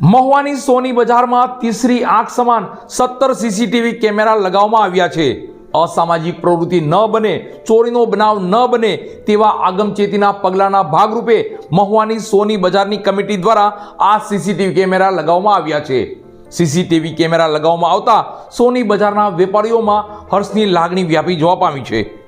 મહુવાની સોની બજારમાં તીસરી આંખ સમાન સત્તર સીસીટીવી કેમેરા લગાવવામાં આવ્યા છે. અસામાજિક પ્રવૃત્તિ ન બને, ચોરીનો બનાવ ન બને તેવા આગમચેતીના પગલાંના ભાગરૂપે મહુવાની સોની બજારની કમિટી દ્વારા આ સીસીટીવી કેમેરા લગાવવામાં આવ્યા છે. સીસીટીવી કેમેરા લગાવવામાં આવતા સોની બજારના વેપારીઓમાં હર્ષની લાગણી વ્યાપી જોવા પામી છે.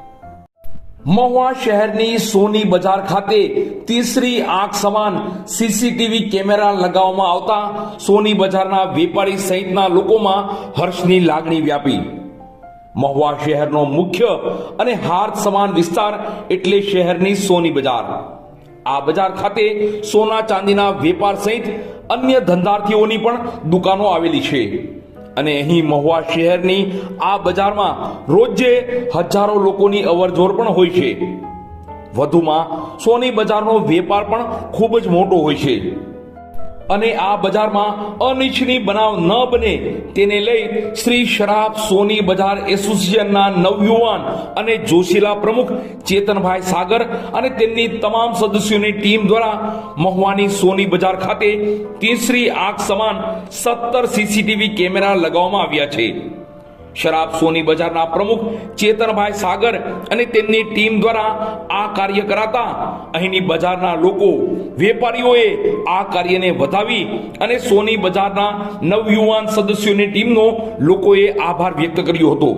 મહુવા શહેરની સોની બજાર ખાતે તીસરી આંખ સમાન સીસીટીવી કેમેરા લગાવવામાં આવતા સોની બજારના વેપારી સહિતના લોકોમાં હર્ષની લાગણી વ્યાપી. મહુવા શહેરનો મુખ્ય અને હાર્દ સમાન વિસ્તાર એટલે શહેરની સોની બજાર. આ બજાર ખાતે સોના ચાંદીના વેપાર સહિત અન્ય ધંધાર્થીઓની પણ દુકાનો આવેલી છે. અને અહીં મહુવા શહેરની આ બજારમાં રોજે હજારો લોકોની અવરજોર પણ હોય છે. વધુમાં સોની બજારનો વેપાર પણ ખૂબ જ મોટો હોય છે. અને આ બજારમાં અનિચ્છનીય બનાવ ન બને તેને લઈ શ્રી શરાબ સોની બજાર એસોસિએશનના નવયુવાન અને જોશીલા પ્રમુખ ચેતનભાઈ સાગર અને તેમની તમામ સદસ્યોની ટીમ દ્વારા મહુવાની સોની બજાર ખાતે તીસરી આગ સમાન સત્તર સીસીટીવી કેમેરા લગાવવામાં આવ્યા છે. શરાબ સોની બજારના પ્રમુખ ચેતનભાઈ સાગર અને તેમની ટીમ દ્વારા આ કાર્ય કરાતા અહીંની બજારના લોકો, વેપારીઓએ આ કાર્યને વધાવી અને સોની બજારના નવયુવાન સદસ્યોની ટીમનો લોકોએ આભાર વ્યક્ત કર્યો હતો.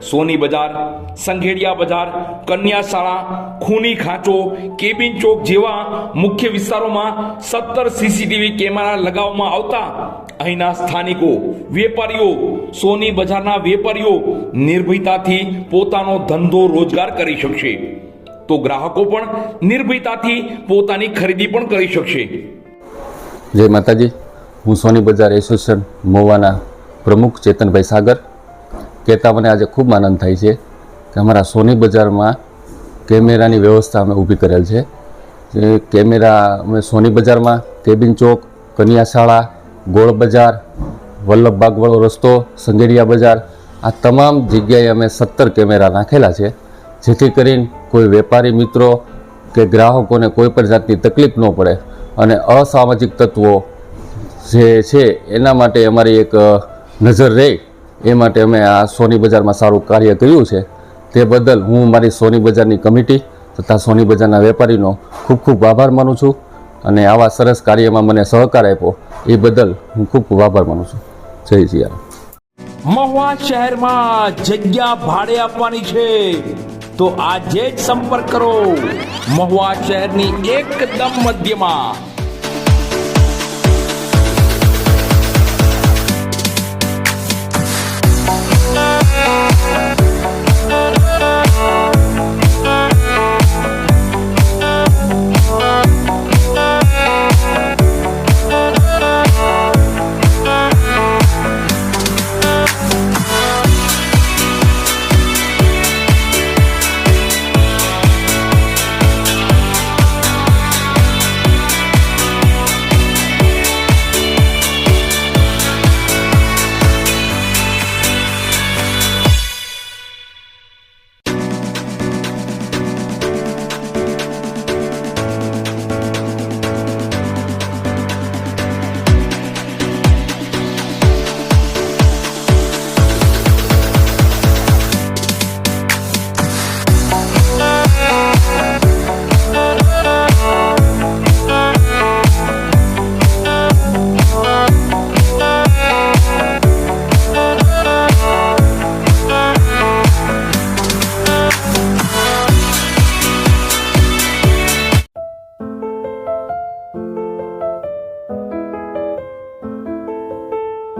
સોની બજાર, સંઘેડિયા બજાર, કન્યાશાળા, ખૂની ખાંચો, કેબિન ચોક જેવા મુખ્ય વિસ્તારોમાં સત્તર સીસીટીવી કેમેરા લગાવવામાં આવતા અહીંના સ્થાનિકો, વેપારીઓ, સોની બજારના વેપારીઓ નિર્ભયતાથી પોતાનો ધંધો રોજગાર કરી શકશે. તો ગ્રાહકો પણ નિર્ભયતાથી પોતાની ખરીદી પણ કરી શકશે. જય માતાજી. હું સોની બજાર એસોસિએશન મોવાના પ્રમુખ ચેતનભાઈ સાગર. કહેતા મને આજે ખૂબ આનંદ થાય છે કે અમારા સોની બજારમાં કેમેરાની વ્યવસ્થા અમે ઊભી કરેલ છે. કેમેરા અમે સોની બજારમાં, કેબિન ચોક કન્યા શાળા ગોળ બજાર, વલ્લભ બાગવાળો રસ્તો, સંગેડિયા બજાર, આ તમામ જગ્યાએ અમે સત્તર કેમેરા નાખેલા છે, જેથી કરીને કોઈ વેપારી મિત્રો કે ગ્રાહકોને કોઈ પણ જાતની તકલીફ ન પડે. અને અસામાજિક તત્વો જે છે, એના માટે અમારી એક નજર રહે. એ માટે અમે આ સોની બજારમાં સારું કાર્ય કર્યું છે. તે બદલ હું મારી સોની બજારની કમિટી તથા સોની બજારના વેપારીનો ખૂબ ખૂબ આભાર માનું છું. અને આવા સરસ કાર્યમાં મને સહકાર આપ્યો, એ બદલ હું ખૂબ ખૂબ આભાર માનું છું. જય સિયારામ. મહુવા શહેરમાં જગ્યા ભાડે આપવાની છે. તો આજે જ સંપર્ક કરો. મહુવા શહેરની એકદમ મધ્યમાં